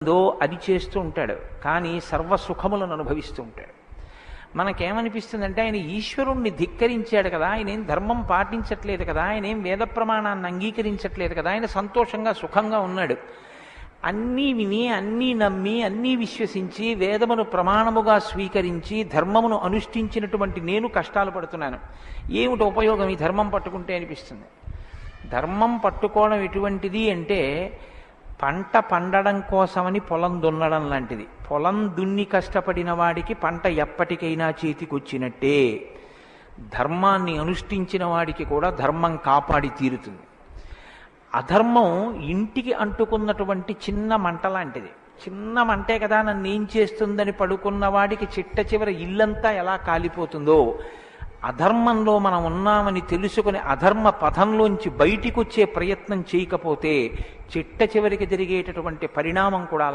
ఉందో అది చేస్తూ ఉంటాడు. కానీ సర్వ సుఖములను అనుభవిస్తూ ఉంటాడు. మనకేమనిపిస్తుందంటే ఆయన ఈశ్వరుణ్ణి ధిక్కరించాడు కదా ఆయన ఏం ధర్మం పాటించట్లేదు కదా ఆయన ఏం వేద ప్రమాణాన్ని అంగీకరించట్లేదు కదా ఆయన సంతోషంగా సుఖంగా ఉన్నాడు. అన్నీ విని అన్నీ నమ్మి అన్నీ విశ్వసించి వేదమును ప్రమాణముగా స్వీకరించి ధర్మమును అనుష్ఠించినటువంటి నేను కష్టాలు పడుతున్నాను. ఏమిటి ఉపయోగం ఈ ధర్మం పట్టుకుంటే అనిపిస్తుంది? ధర్మం పట్టుకోవడం ఎటువంటిది అంటే పంట పండడం కోసమని పొలం దున్నడం లాంటిది. పొలం దున్ని కష్టపడిన వాడికి పంట ఎప్పటికైనా చేతికొచ్చినట్టే. ధర్మాన్ని అనుష్ఠించిన వాడికి కూడా ధర్మం కాపాడి తీరుతుంది. అధర్మం ఇంటికి అంటుకున్నటువంటి చిన్న మంట లాంటిది. చిన్న మంటే కదా నన్ను ఏం చేస్తుందని పడుకున్న వాడికి చిట్ట చివర ఇల్లంతా ఎలా కాలిపోతుందో. అధర్మంలో మనం ఉన్నామని తెలుసుకుని అధర్మ పథంలోంచి బయటికి వచ్చే ప్రయత్నం చేయకపోతే చిట్ట చివరికి జరిగేటటువంటి పరిణామం కూడా